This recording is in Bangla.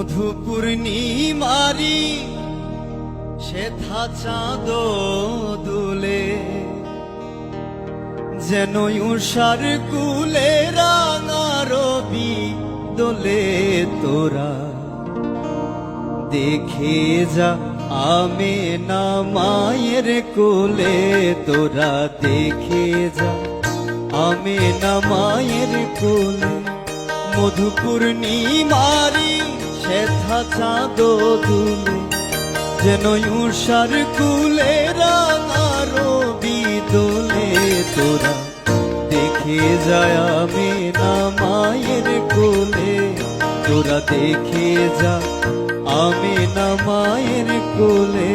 মধুপূর্ণিমারি সেথা চাঁদ দুলে। যেন উষার কুলে রাঙা রবি দোলে তোরা। দেখে যা আমে না মায়ের কোলে তোরা। দেখে যা আমে না মায়ের কোলে মধুপূর্ণিমারি সেথা চাঁদ দুলে যেন উষার কুলে রাঙারো রবি দোলে তোরা। দেখে যায় আমি না মায়ের কোলে। তোরা দেখে যা আমি না মায়ের কোলে।